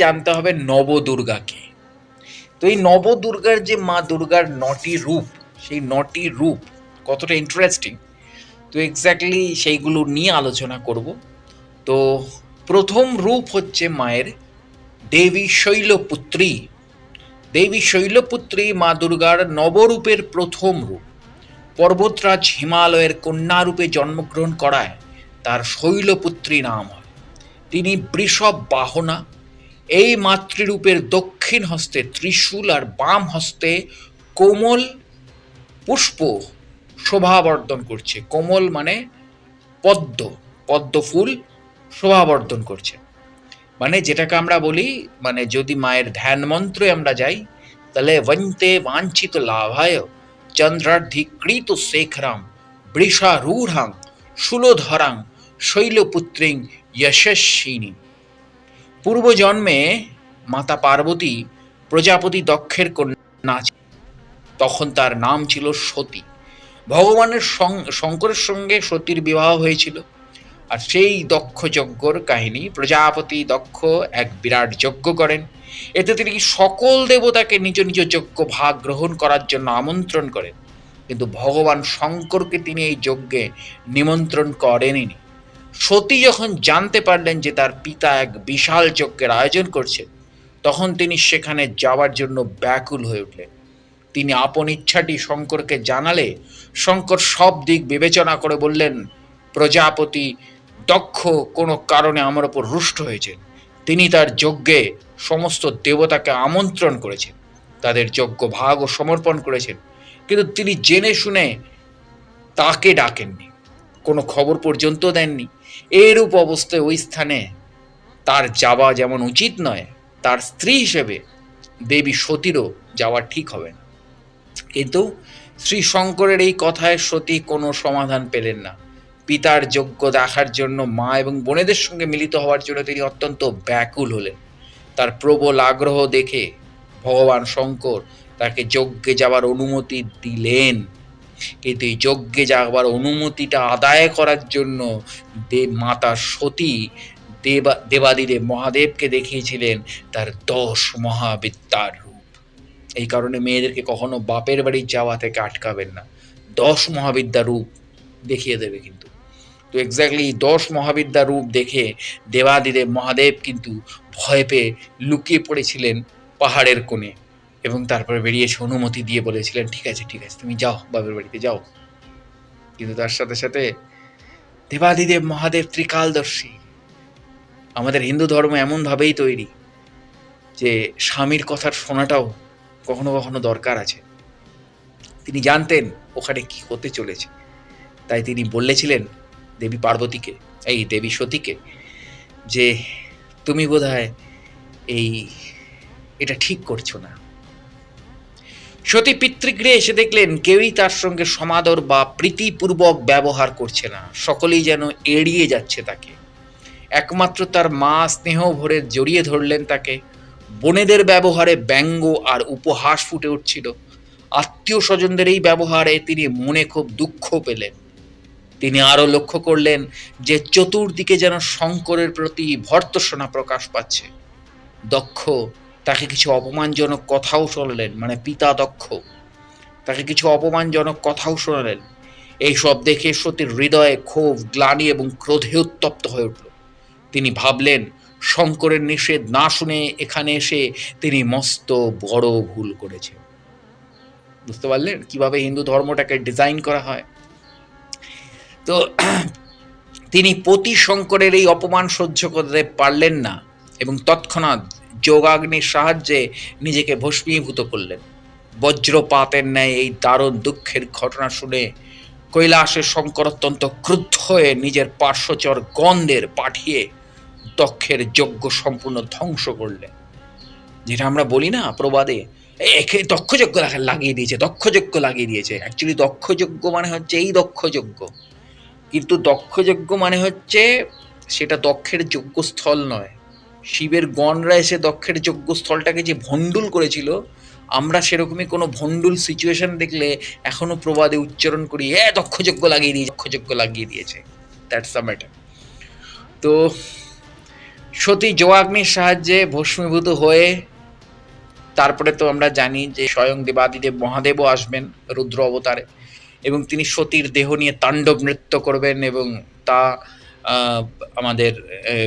জানতে হবে নবদুর্গাকে। তো এই নবদুর্গার যে মা দুর্গার নটি রূপ, সেই নটি রূপ কতটা ইন্টারেস্টিং তো এক্স্যাক্টলি সেইগুলো নিয়ে আলোচনা করব। তো প্রথম রূপ হচ্ছে মায়ের দেবী শৈলপুত্রী। দেবী শৈলপুত্রী মা দুর্গার নবরূপের প্রথম রূপ। পর্বতরাজ হিমালয়ের কন্যারূপে জন্মগ্রহণ করায় তার শৈলপুত্রী নাম হয়। তিনি বৃষভ বাহনা এই মাতৃরূপের দক্ষিণ হস্তে ত্রিশূল আর বাম হস্তে কোমল পুষ্প শোভাবর্ধন করছে। কোমল মানে পদ্ম পদ্ম ফুল শোভাবর্ধন করছে। মানে যেটাকে আমরা বলি মানে যদি মায়ের ধ্যান মন্ত্রে আমরা যাই, তাহলে বন্তে বাঞ্ছিত লাভায় চন্দ্রার্ধিকৃত শেখরাম বৃষারূঢ়াং, শূলধরাং, শৈলপুত্রিং, যশস্বিনী। পূর্বজন্মে মাতা পার্বতী প্রজাপতি দক্ষের কন্যা। তখন তার নাম ছিল সতী। ভগবানের শঙ্করের সঙ্গে সতীর বিবাহ হয়েছিল। আর সেই দক্ষ যজ্ঞর কাহিনী প্রজাপতি দক্ষ এক বিরাট যজ্ঞ করেন। এতে তিনি সকল দেবতাকে নিজ নিজ যজ্ঞ ভাগ গ্রহণ করার জন্য আমন্ত্রণ করেন। কিন্তু ভগবান শঙ্করকে তিনি এই যজ্ঞে নিমন্ত্রণ করেননি সতী যখন জানতে পারলেন যে তার পিতা এক বিশাল যজ্ঞের আয়োজন করছে, তখন তিনি সেখানে যাওয়ার জন্য ব্যাকুল হয়ে উঠলেন। তিনি আপন ইচ্ছাটি শঙ্করকে জানালে, শঙ্কর সব দিক বিবেচনা করে বললেন, প্রজাপতি, দক্ষ কোনো কারণে আমার ওপর রুষ্ট হয়েছেন। তিনি তার যজ্ঞে সমস্ত দেবতাকে আমন্ত্রণ করেছেন। তাদের যজ্ঞ ভাগ ও সমর্পণ করেছেন। কিন্তু তিনি জেনে শুনে তাকে ডাকেননি। কোনো খবর পর্যন্ত দেননি। এরূপ অবস্থায় ওই স্থানে তার যাওয়া যেমন উচিত নয়, তার স্ত্রী হিসেবে দেবী সতীরও যাওয়া ঠিক হবে না। কিন্তু শ্রী শঙ্করের এই কথায় সতী কোনো সমাধান পেলেন না। পিতার যোগ্য দেখার জন্য মা এবং বোনেদের সঙ্গে মিলিত হওয়ার জন্য তিনি অত্যন্ত ব্যাকুল হলেন। তার প্রবল আগ্রহ দেখে ভগবান শঙ্কর তাকে যজ্ঞে যাওয়ার অনুমতি দিলেন। কিন্তু এই যজ্ঞে যাওয়ার অনুমতিটা আদায় করার জন্য দেব মাতা সতী দেবা, দেবাদিদেব মহাদেবকে দেখিয়েছিলেন তার দশ মহাবিদ্যার রূপ। এই কারণে মেয়েদেরকে কখনো বাপের বাড়ি যাওয়া থেকে আটকাবেন না। দশ মহাবিদ্যা রূপ দেখিয়ে দেবে কিন্তু। তো এক্স্যাক্টলি দশ মহাবিদ্যা রূপ দেখে দেবাদিদেব মহাদেব কিন্তু ভয় পেয়ে লুকিয়ে পড়েছিলেন পাহাড়ের কোণে। এবং তারপরে বেরিয়ে এসে অনুমতি দিয়ে বলেছিলেন, ঠিক আছে ঠিক আছে, তুমি যাও, বাপের বাড়িতে যাও। কিন্তু তার সাথে সাথে দেবাদিদেব মহাদেব ত্রিকালদর্শী, আমাদের হিন্দু ধর্ম এমনভাবেই তৈরি যে স্বামীর কথার শোনাটাও কখনো কখনো দরকার আছে। তিনি জানতেন ওখানে কি হতে চলেছে। তাই তিনি বলেছিলেন দেবী পার্বতীকে, এই দেবী সতীকে, যে তুমি বোধহয় এই, এটা ঠিক করছ না। সতী পিতৃগৃহে এসে দেখলেন কেউই তার সঙ্গে সমাদর বা প্রীতিপূর্বক ব্যবহার করছে না। সকলেই যেন এড়িয়ে যাচ্ছে তাকে। একমাত্র তার মা স্নেহ ভরে জড়িয়ে ধরলেন তাকে। বোনেদের ব্যবহারে ব্যঙ্গ আর উপহাস ফুটে উঠছিল। আত্মীয় স্বজনদের এই ব্যবহারে তিনি মনে খুব দুঃখ পেলেন। তিনি আরও লক্ষ্য করলেন যে চতুর্দিকে যেন শঙ্করের প্রতি ভর্তসনা প্রকাশ পাচ্ছে। দক্ষ তাকে কিছু অপমানজনক কথাও শোনালেন মানে পিতা দক্ষ। তাকে কিছু অপমানজনক কথাও শোনালেন। এইসব দেখে সতীর হৃদয়ে ক্ষোভ, গ্লানি এবং ক্রোধে উত্তপ্ত হয়ে উঠল। তিনি ভাবলেন, শঙ্করের নিষেধ না শুনে এখানে এসে তিনি মস্ত বড় ভুল করেছেন। বুঝতে পারলেন কীভাবে হিন্দু ধর্মটাকে ডিজাইন করা হয়? তো তিনি পতি শঙ্করের এই অপমান সহ্য করতে পারলেন না এবং তৎক্ষণাৎ যোগাগ্নির সাহায্যে নিজেকে ভস্মীভূত করলেন। বজ্রপাতের ন্যায় এই দারুণ দুঃখের ঘটনা শুনে কৈলাসের শঙ্কর অত্যন্ত ক্রুদ্ধ হয়ে নিজের পার্শ্বচর গন্ধের পাঠিয়ে দক্ষের যজ্ঞ সম্পূর্ণ ধ্বংস করলেন। যেটা আমরা বলি না প্রবাদে, একে দক্ষযজ্ঞ লাগিয়ে দিয়েছে দক্ষযজ্ঞ লাগিয়ে দিয়েছে। অ্যাকচুয়ালি দক্ষযজ্ঞ মানে হচ্ছে এই দক্ষযজ্ঞ কিন্তু দক্ষযজ্ঞ মানে হচ্ছে সেটা দক্ষের যজ্ঞস্থল নয়। শিবের গণরা এসে দক্ষের যজ্ঞস্থলটাকে যে ভণ্ডুল করেছিল, আমরা সেরকমই কোনো ভণ্ডুল সিচুয়েশন দেখলে এখনও প্রবাদে উচ্চারণ করি, এ দক্ষযজ্ঞ লাগিয়ে দিয়েছে দক্ষযজ্ঞ লাগিয়ে দিয়েছে। দ্যাটস দ্য ম্যাটার তো সতী জোয়াগ্নির সাহায্যে ভস্মীভূত হয়ে, তারপরে তো আমরা জানি যে স্বয়ং দেবাদিদেব মহাদেবও আসবেন রুদ্র অবতারে এবং তিনি সতীর দেহ নিয়ে তাণ্ডব নৃত্য করবেন এবং তা আমাদের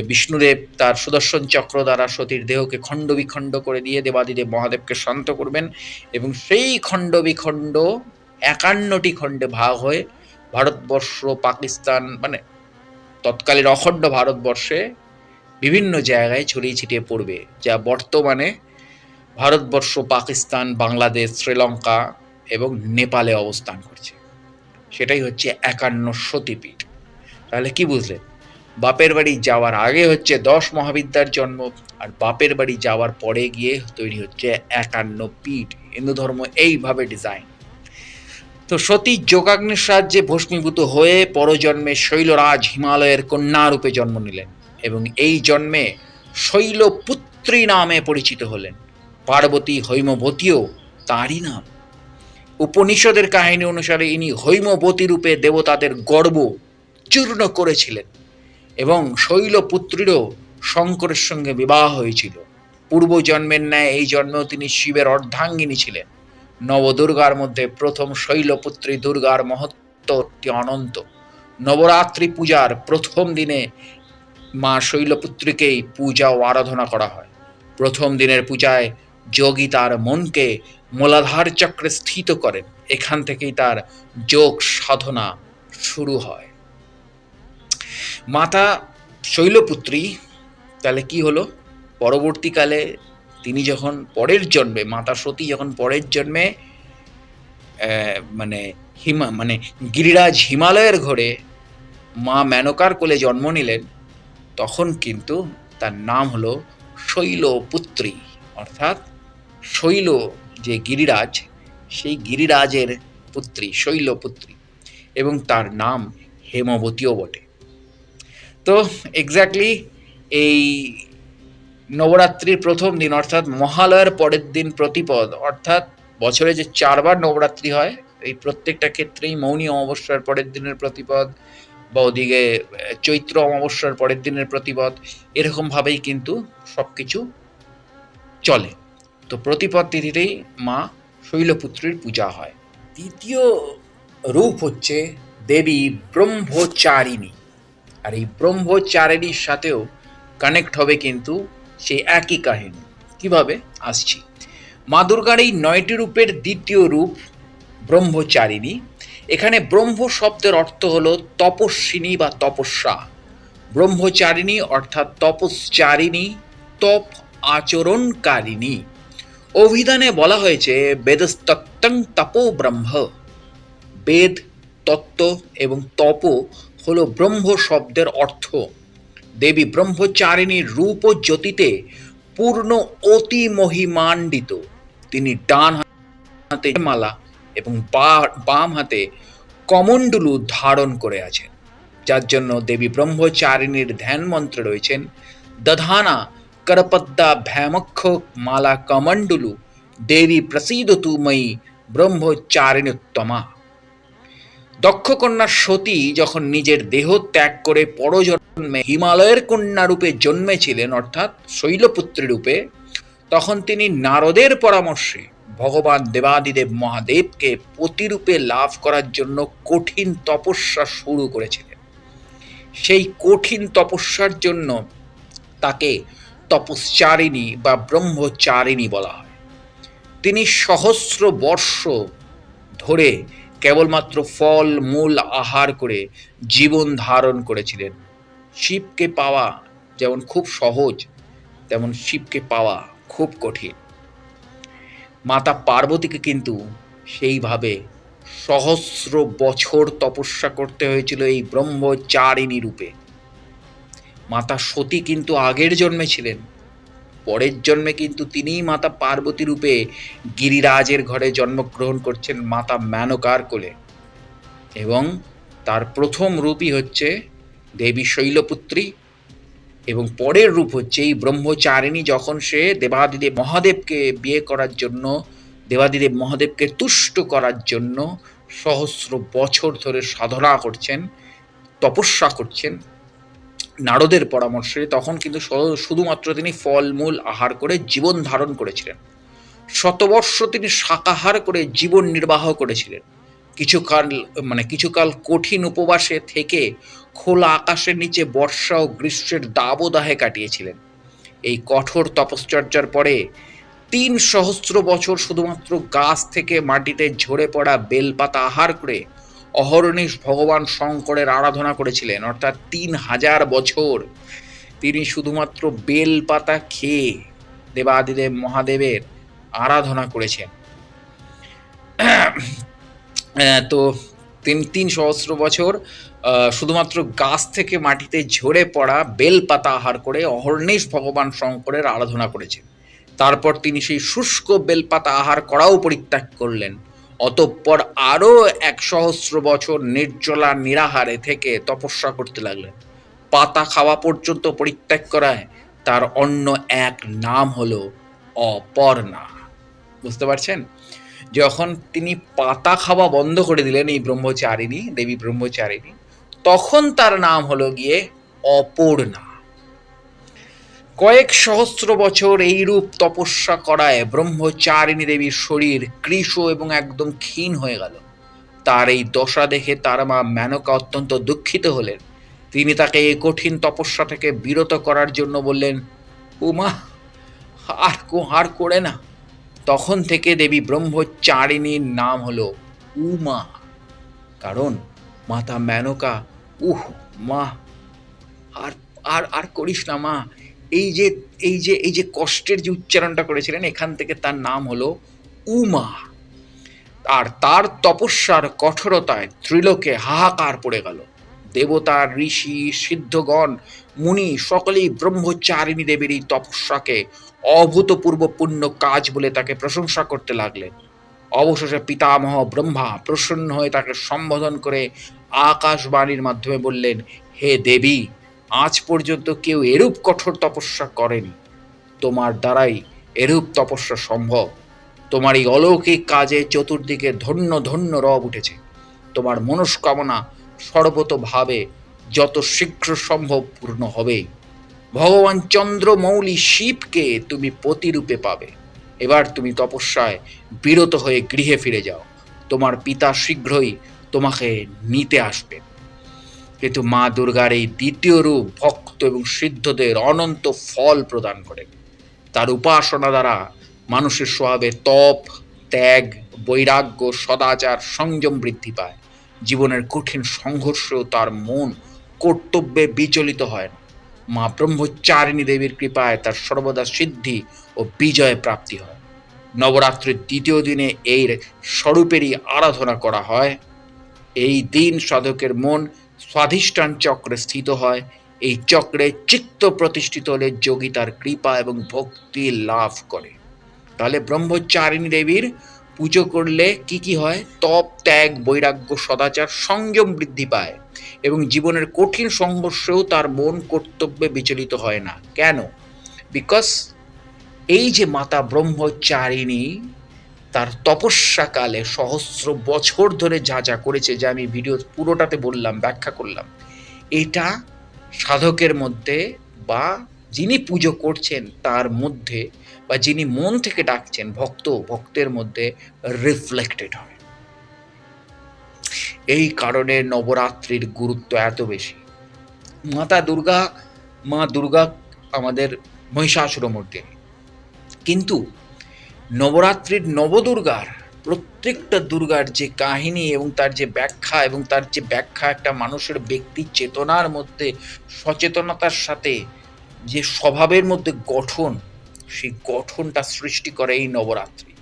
বিষ্ণুদেব তার সুদর্শন চক্র দ্বারা সতীর দেহকে খণ্ড বিখণ্ড করে দিয়ে দেবাদিদেব মহাদেবকে শান্ত করবেন এবং সেই খণ্ড বিখণ্ড একান্নটি খণ্ডে ভাগ হয়ে ভারতবর্ষ, পাকিস্তান মানে তৎকালীন অখণ্ড ভারতবর্ষে বিভিন্ন জায়গায় ছড়িয়ে ছিটিয়ে পড়বে, যা বর্তমানে ভারতবর্ষ, পাকিস্তান, বাংলাদেশ, শ্রীলঙ্কা এবং নেপালে অবস্থান করছে। সেটাই হচ্ছে একান্ন সতীপীঠ। তাহলে কি বুঝলেন? বাপের বাড়ি যাওয়ার আগে হচ্ছে দশ মহাবিদ্যার জন্ম আর বাপের বাড়ি যাওয়ার পরে গিয়ে তৈরি হচ্ছে একান্ন পীঠ। হিন্দু ধর্ম এইভাবে ডিজাইন তো সতী যোগাগ্নির সাহায্যে ভস্মীভূত হয়ে পরজন্মে শৈলরাজ হিমালয়ের কন্যা রূপে জন্ম নিলেন এবং এই জন্মে শৈলপুত্রী নামে পরিচিত হলেন। পার্বতী হৈমবতীও তারই নাম। উপনিষদের কাহিনী অনুসারে ইনি হৈমবতী রূপে দেবতাদের গর্ব চূর্ণ করেছিলেন। এবং শৈলপুত্রীরও শঙ্করের সঙ্গে বিবাহ হয়েছিল। পূর্বজন্মের ন্যায় এই জন্মেও তিনি শিবের অর্ধাঙ্গিনী ছিলেন। নবদুর্গার মধ্যে প্রথম শৈলপুত্রী দুর্গার মহত্বটি অনন্ত। নবরাত্রি পূজার প্রথম দিনে মা শৈলপুত্রীকেই পূজা ও আরাধনা করা হয়। প্রথম দিনের পূজায় যোগী তার মনকে মূলাধার চক্রে স্থিত করেন। এখান থেকেই তার যোগ সাধনা শুরু হয়। মাতা শৈলপুত্রী, তাহলে কি হলো? পরবর্তীকালে তিনি যখন পরের জন্মে, মাতা সতী যখন পরের জন্মে মানে হিমা মানে গিরিরাজ হিমালয়ের ঘরে মা মেনকার কোলে জন্ম নিলেন, তখন কিন্তু তার নাম হলো শৈলপুত্রী। অর্থাৎ শৈল যে গিরিরাজ, সেই গিরিরাজের পুত্রী, শৈলপুত্রী। এবং তার নাম হেমবতীও বটে। তো এক্স্যাক্টলি এই নবরাত্রির প্রথম দিন, অর্থাৎ মহালয়ার পরের দিন প্রতিপদ, অর্থাৎ বছরে যে চারবার নবরাত্রি হয়, এই প্রত্যেকটা ক্ষেত্রেই মৌনী অমাবস্যার পরের দিনের প্রতিপদ বা ওদিকে চৈত্র অমাবস্যার পরের দিনের প্রতিপদ, এরকমভাবেই কিন্তু সব কিছু চলে। তো প্রতিপদ তিথিতেই মা শৈলপুত্রীর পূজা হয়। দ্বিতীয় রূপ হচ্ছে দেবী ব্রহ্মচারিণী। আর এই ব্রহ্মচারিণীর সাথেও কানেক্ট হবে কিন্তু সেই একই কাহিনী। কীভাবে? আসছি। মা দুর্গার এই নয়টি রূপের দ্বিতীয় রূপ ব্রহ্মচারিণী। এখানে ব্রহ্ম শব্দের অর্থ হলো তপস্বিনী বা তপস্যা। ব্রহ্মচারিণী অর্থাৎ তপশ্চারিণী, তপ আচরণকারিণী। অভিধানে বলা হয়েছে বেদস্তত্তং তপো ব্রহ্ম। বেদ, তত্ত্ব এবং তপ হলো ব্রহ্ম শব্দের অর্থ। দেবী ব্রহ্মচারিণীর রূপ ও জ্যোতিতে পূর্ণ অতি মহিমান্বিত। তিনি ডান হাতে মালা এবং বাম হাতে কমণ্ডলু ধারণ করে আছেন। যার জন্য দেবী ব্রহ্মচারিণীর ধ্যান মন্ত্রে রয়েছেন, দধানা করপদ্দা ভ্যামক্ষ মালা কমণ্ডলু দেবী প্রসীদতু ময়ী ব্রহ্মচারিণোত্তমা। দক্ষকন্যা সতী যখন নিজের দেহ ত্যাগ করে পরজন্মে হিমালয়ের কন্যা রূপে জন্মেছিলেন, অর্থাৎ শৈলপুত্রী রূপে, তখন তিনি নারদের পরামর্শে ভগবান দেবাদিদেব মহাদেবকে প্রতিরূপে লাভ করার জন্য কঠিন তপস্যা শুরু করেছিলেন। সেই কঠিন তপস্যার জন্য তাকে তপশ্চারিণী বা ব্রহ্মচারিণী বলা হয়। তিনি সহস্র বর্ষ ধরে কেবলমাত্র ফল, মূল আহার করে জীবন ধারণ করেছিলেন। শিবকে পাওয়া যেমন খুব সহজ, তেমন শিবকে পাওয়া খুব কঠিন। মাতা পার্বতীকে কিন্তু সেইভাবে সহস্র বছর তপস্যা করতে হয়েছিল এই ব্রহ্মচারিণী রূপে। মাতা সতী কিন্তু আগের জন্মে ছিলেন। পরের জন্মে কিন্তু তিনিই মাতা পার্বতী রূপে গিরিরাজের ঘরে জন্মগ্রহণ করছেন মাতা মেনকার কোলে। এবং তার প্রথম রূপই হচ্ছে দেবী শৈলপুত্রী এবং পরের রূপ হচ্ছে এই ব্রহ্মচারিণী যখন সে দেবাদিদেব মহাদেবকে বিয়ে করার জন্য, দেবাদিদেব মহাদেবকে তুষ্ট করার জন্য সহস্র বছর ধরে সাধনা করছেন, তপস্যা করছেন নারদের পরামর্শে তখন কিন্তু শুধুমাত্র তিনি ফলমূল আহার করে জীবন ধারণ করেছিলেন। শতবর্ষ তিনি শাকাহার করে জীবন নির্বাহ করেছিলেন। কিছুকাল মানে কিছুকাল কঠিন উপবাসে থেকে খোলা আকাশের নিচে বর্ষা ও গ্রীষ্মের দাবদাহে কাটিয়েছিলেন। এই কঠোর তপশ্চর্যার পরে তিন সহস্র বছর শুধুমাত্র গাছ থেকে মাটিতে ঝরে পড়া বেলপাতা আহার করে অহর্নিশ ভগবান শঙ্করের আরাধনা করেছিলেন, অর্থাৎ তিন হাজার বছর। তিনি শুধুমাত্র বেলপাতা খেয়ে দেবাদিদেব মহাদেবের আরাধনা করেছেন। তো তিন তিন সহস্র বছর শুধুমাত্র গাছ থেকে মাটিতে ঝরে পড়া বেলপাতা আহার করে অহর্নিশ ভগবান শঙ্করের আরাধনা করেছেন। তারপর তিনি সেই শুষ্ক বেলপাতা আহার করাও পরিত্যাগ করলেন। অতঃপর আরও এক সহস্র বছর নির্জলা নিরাহারে থেকে তপস্যা করতে লাগলেন। পাতা খাওয়া পর্যন্ত পরিত্যাগ করায় তার অন্য এক নাম হলো অপর্ণা। বুঝতে পারছেন? যখন তিনি পাতা খাওয়া বন্ধ করে দিলেন এই ব্রহ্মচারিণী, দেবী ব্রহ্মচারিণী, তখন তার নাম হলো গিয়ে অপর্ণা। কয়েক সহস্র বছর এইরূপ তপস্যা করায় ব্রহ্মচারিণী দেবীর শরীর কৃশ এবং একদম ক্ষীণ হয়ে গেল। তার এই দশা দেখে তার মা মেনকা অত্যন্ত দুঃখিত হলেন। তিনি তাকে এই কঠিন তপস্যা থেকে বিরত করার জন্য বললেন, উমা, আর কো, আর করে না। তখন থেকে দেবী ব্রহ্মচারিণীর নাম হলো উমা। কারণ মাতা মেনকা, উহ, মা, আর আর আর করিস না মা এই যে এই যে এই যে কষ্টের যে উচ্চারণটা করেছিলেন, এখান থেকে তার নাম হলো উমা। আর তার তপস্যার কঠোরতায় ত্রিলোকে হাহাকার পড়ে গেল। দেবতা, ঋষি, সিদ্ধগণ, মুনি সকলেই ব্রহ্মচারিণী দেবীর এই তপস্যাকে অভূতপূর্ব পূর্ণ কাজ বলে তাকে প্রশংসা করতে লাগলেন। অবশেষে পিতামহ ব্রহ্মা প্রসন্ন হয়ে তাকে সম্বোধন করে আকাশবাণীর মাধ্যমে বললেন, হে দেবী আজ পর্যন্ত কেউ এরূপ কঠোর তপস্যা করেনি। তোমার দ্বারাই এরূপ তপস্যা সম্ভব। তোমার এই অলৌকিক কাজে চতুর্দিকে ধন্য ধন্য রব উঠেছে। তোমার মনস্কামনা সর্বতভাবে যত শীঘ্র সম্ভব পূর্ণ হবে। ভগবান চন্দ্রমৌলি শিবকে তুমি প্রতিরূপে পাবে। এবার তুমি তপস্যায় বিরত হয়ে গৃহে ফিরে যাও। তোমার পিতা শীঘ্রই তোমাকে নিতে আসবেন। কিন্তু মা দুর্গার এই দ্বিতীয় রূপ ভক্ত এবং সিদ্ধদের অনন্ত ফল প্রদান করে। তার উপাসনা দ্বারা মানুষের স্বভাবে তপ, ত্যাগ, বৈরাগ্য, সদাচার, সংযম বৃদ্ধি পায়। জীবনের কঠিন সংঘর্ষেও তার মন কর্তব্যে বিচলিত হয় না। মা ব্রহ্মচারিণী দেবীর কৃপায় তার সর্বদা সিদ্ধি ও বিজয় প্রাপ্তি হয়। নবরাত্রির দ্বিতীয় দিনে এই স্বরূপেরই আরাধনা করা হয়। এই দিন সাধকের মন স্বাধিষ্ঠান চক্রে স্থিত হয়। এই চক্রে চিত্ত প্রতিষ্ঠিত হলে যোগী তার কৃপা এবং ভক্তি লাভ করে। তাহলে ব্রহ্মচারিণী দেবীর পুজো করলে কি কি হয়? তপ, ত্যাগ, বৈরাগ্য, সদাচার সংযম বৃদ্ধি পায় এবং জীবনের কঠিন সংঘর্ষেও তার মন কর্তব্যে বিচলিত হয় না। কেন? বিকজ এই যে মাতা ব্রহ্মচারিণী তার তপস্যাকালে সহস্র বছর ধরে যা যা করেছে যা আমি ভিডিও পুরোটাতে বললাম, ব্যাখ্যা করলাম। এটা সাধকের মধ্যে বা যিনি পুজো করছেন তার মধ্যে বা যিনি মন থেকে ডাকছেন, ভক্ত, ভক্তের মধ্যে রিফ্লেক্টেড হয়। এই কারণে নবরাত্রির গুরুত্ব এত বেশি। মাতা দুর্গা, মা দুর্গা আমাদের মহিষাসুরমূর্তিনী কিন্তু নবরাত্রির নবদুর্গার, প্রত্যেকটা দুর্গার যে কাহিনী এবং তার যে ব্যাখ্যা এবং তার যে ব্যাখ্যা একটা মানুষের ব্যক্তি চেতনার মধ্যে, সচেতনতার সাথে যে স্বভাবের মধ্যে গঠন, সেই গঠনটা সৃষ্টি করে এই নবরাত্রি।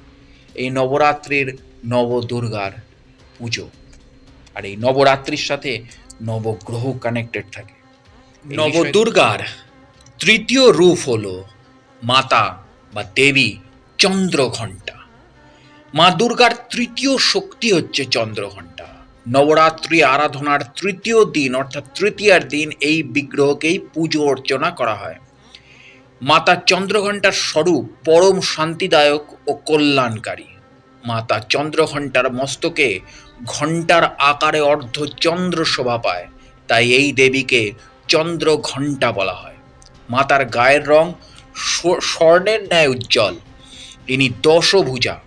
এই নবরাত্রির নবদুর্গার পুজো। আর এই নবরাত্রির সাথে নবগ্রহ কানেক্টেড থাকে। নবদুর্গার তৃতীয় রূপ হলো মাতা বা দেবী। চন্দ্রঘণ্টা। মা দুর্গার তৃতীয় শক্তি হচ্ছে চন্দ্রঘণ্টা। নবরাত্রি আরাধনার তৃতীয় দিন, অর্থাৎ তৃতীয়ার দিন এই বিগ্রহকেই পুজো অর্চনা করা হয়। মাতা চন্দ্রঘণ্টার স্বরূপ পরম শান্তিদায়ক ও কল্যাণকারী। মাতা চন্দ্রঘণ্টার মস্তকে ঘণ্টার আকারে অর্ধ চন্দ্র শোভা পায়, তাই এই দেবীকে চন্দ্র ঘণ্টা বলা হয়। মাতার গায়ের রং স্বর্ণের ন্যায় উজ্জ্বল। ইনি দশভুজা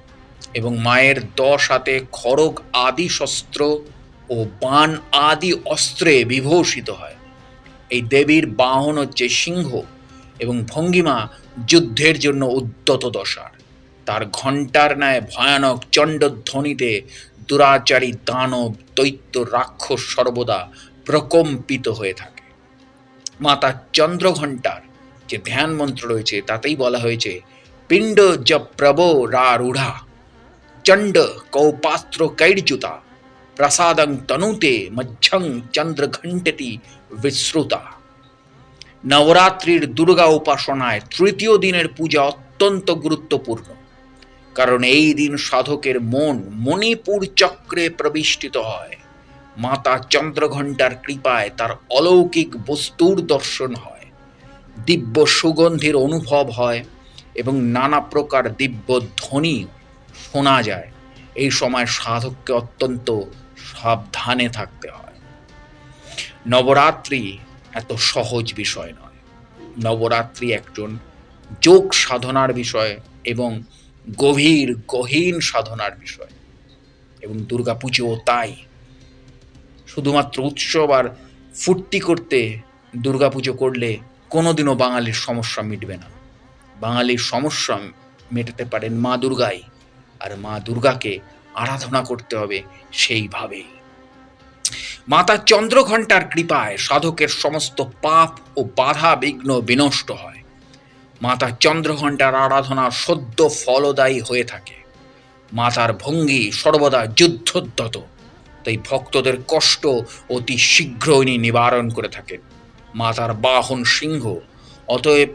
এবং মায়ের দশ হাতে খড়গ আদি শস্ত্র ও বাণ আদি অস্ত্রে বিভূষিত হয়। এই দেবীর বাহন হচ্ছে সিংহ এবং ভঙ্গিমা যুদ্ধের জন্য উদ্যত দশার। তার ঘণ্টার ন্যায় ভয়ানক চণ্ডধ্বনিতে দুরাচারী দানব, দৈত্য, রাক্ষস সর্বদা প্রকম্পিত হয়ে থাকে। মাতা চন্দ্রঘণ্টার যে ধ্যান মন্ত্র রয়েছে, তাতেই বলা হয়েছে পিণ্ড জ প্রভ রা রূঢ়া চণ্ড কৌপাস্ত্র কৈর্যুতা প্রসাদং তনুতে মধ্যং চন্দ্রঘণ্টতি বিশ্রুতা নবরাত্রির দুর্গা উপাসনায় তৃতীয় দিনের পূজা অত্যন্ত গুরুত্বপূর্ণ কারণ এই দিন সাধকের মন মণিপুর চক্রে প্রবিষ্টিত হয়। মাতা চন্দ্রঘণ্টার কৃপায় তার অলৌকিক বস্তুর দর্শন হয়। দিব্য সুগন্ধির অনুভব হয়। এবং নানা প্রকার দিব্য ধ্বনি শোনা যায়। এই সময় সাধককে অত্যন্ত সাবধানে থাকতে হয়। নবরাত্রি এত সহজ বিষয় নয়। নবরাত্রি একজন যোগ সাধনার বিষয় এবং গভীর, গহীন সাধনার বিষয়। এবং দুর্গাপুজোও তাই। শুধুমাত্র উৎসব আর ফুর্তি করতে দুর্গাপুজো করলে কোনোদিনও বাঙালির সমস্যা মিটবে না। বাঙালির সমস্যা মেটাতে পারেন মা দুর্গাই। আর মা দুর্গাকে আরাধনা করতে হবে সেইভাবেই। মাতা চন্দ্রঘণ্টার কৃপায় সাধকের সমস্ত পাপ ও বাধা, বিঘ্ন বিনষ্ট হয়। মাতা চন্দ্রঘণ্টার আরাধনা সদ্য ফলদায়ী হয়ে থাকে। মাতার ভঙ্গি সর্বদা যুদ্ধোদ্যত। তাই ভক্তদের কষ্ট অতি শীঘ্র ইনি নিবারণ করে থাকেন। মাতার বাহন সিংহ, অতএব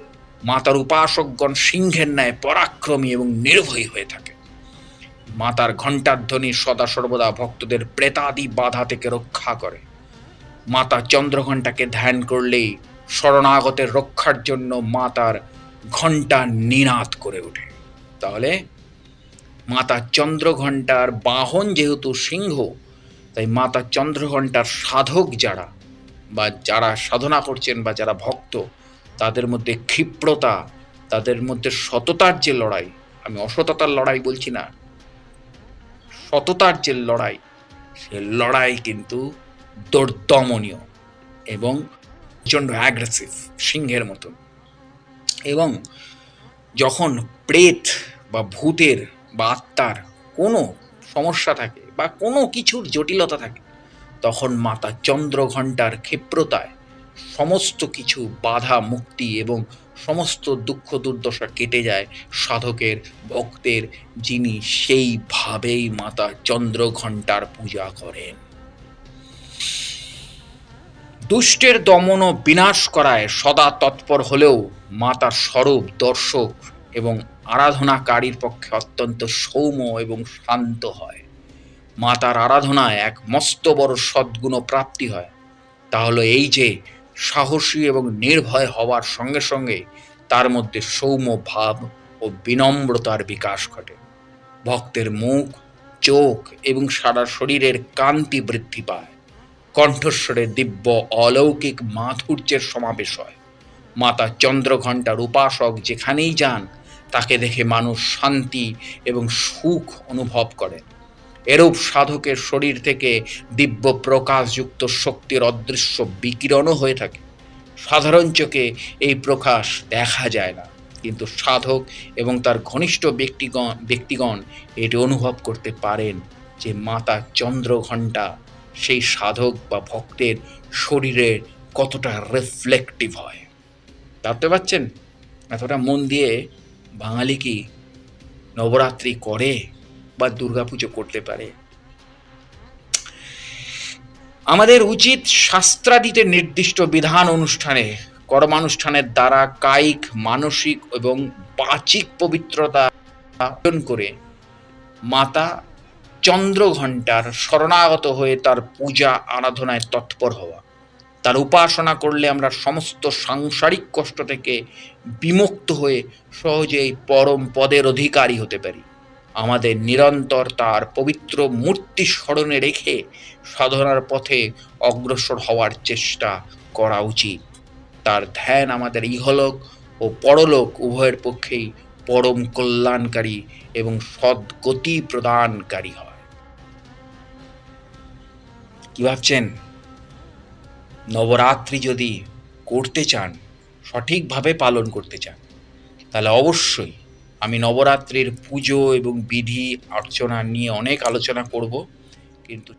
মাতার উপাসকগণ সিংহের ন্যায় পরাক্রমী এবং নির্ভয়ী হয়ে থাকে। মাতার ঘণ্টার ধ্বনি সদা সর্বদা ভক্তদের প্রেতাদি বাধা থেকে রক্ষা করে। মাতা চন্দ্রঘণ্টাকে ধ্যান করলেই শরণাগতের রক্ষার জন্য মাতার ঘণ্টা নিনাদ করে ওঠে। তাহলে মাতা চন্দ্রঘণ্টার বাহন যেহেতু সিংহ, তাই মাতা চন্দ্রঘণ্টার সাধক যারা বা যারা সাধনা করছেন বা যারা ভক্ত তাদের মধ্যে ক্ষিপ্রতা, তাদের মধ্যে সততার যে লড়াই, আমি অসততার লড়াই বলছি না, সততার যে লড়াই, সে লড়াই কিন্তু দর্দমনীয় এবং প্রচণ্ড অ্যাগ্রেসিভ সিংহের মতন। এবং যখন প্রেত বা ভূতের বা আত্মার কোনো সমস্যা থাকে বা কোনো কিছুর জটিলতা থাকে, তখন মাতা চন্দ্রঘণ্টার ক্ষিপ্রতায় সমস্ত কিছু বাধা, মুক্তি এবং সমস্ত দুঃখ, দুর্দশা কেটে যায় সাধকের, ভক্তের, যিনি সেইভাবেই মাতা চন্দ্রঘণ্টার পূজা করেন। দুষ্টের দমন ও বিনাশ করায় সদা তৎপর হলেও মাতার স্বরূপ দর্শক এবং আরাধনাকারীর পক্ষে অত্যন্ত সৌম্য এবং শান্ত হয়। মাতার আরাধনায় এক মস্ত বড় সদ্গুণ প্রাপ্তি হয়। তাহলে এই যে সাহসী এবং নির্ভয় হওয়ার সঙ্গে সঙ্গে তার মধ্যে সৌম্য ভাব ও বিনম্রতার বিকাশ ঘটে। ভক্তের মুখ, চোখ এবং সারা শরীরের কান্তি বৃদ্ধি পায়। কণ্ঠস্বরে দিব্য অলৌকিক মাধুর্যের সমাবেশ হয়। মাতা চন্দ্রঘণ্টার উপাসক যেখানেই যান, তাকে দেখে মানুষ শান্তি এবং সুখ অনুভব করে এরূপ সাধকের শরীর থেকে দিব্য প্রকাশযুক্ত শক্তির অদৃশ্য বিকিরণও হয়ে থাকে। সাধারণ চোখে এই প্রকাশ দেখা যায় না। কিন্তু সাধক এবং তার ঘনিষ্ঠ ব্যক্তিগণ ব্যক্তিগণ এটি অনুভব করতে পারেন যে মাতা চন্দ্রঘণ্টা সেই সাধক বা ভক্তের শরীরে কতটা রিফ্লেকটিভ হয়। ভাবতে পারছেন? এতটা মন দিয়ে বাঙালি কি নবরাত্রি করে? বা দুর্গাপুজো করতে পারে। আমাদের উচিত শাস্ত্রাদিতে নির্দিষ্ট বিধান অনুষ্ঠানে, কর্মানুষ্ঠানের দ্বারা কায়িক, মানসিক এবং বাচিক পবিত্রতা অর্জন করে মাতা চন্দ্রঘণ্টার শরণাগত হয়ে তার পূজা আরাধনায় তৎপর হওয়া। তার উপাসনা করলে আমরা সমস্ত সাংসারিক কষ্ট থেকে বিমুক্ত হয়ে সহজেই পরম পদের অধিকারী হতে পারি। আমাদের নিরন্তর তার পবিত্র মূর্তি স্মরণে রেখে সাধনার পথে অগ্রসর হওয়ার চেষ্টা করা উচিত। তার ধ্যান আমাদের ইহলোক ও পরলোক উভয়ের পক্ষেই পরম কল্যাণকারী এবং সদ্গতি প্রদানকারী হয়। কি ভাবছেন? নবরাত্রি যদি করতে চান, সঠিকভাবে পালন করতে চান, তাহলে অবশ্যই আমি নবরাত্রির পুজো এবং বিধি অর্চনা নিয়ে অনেক আলোচনা করব কিন্তু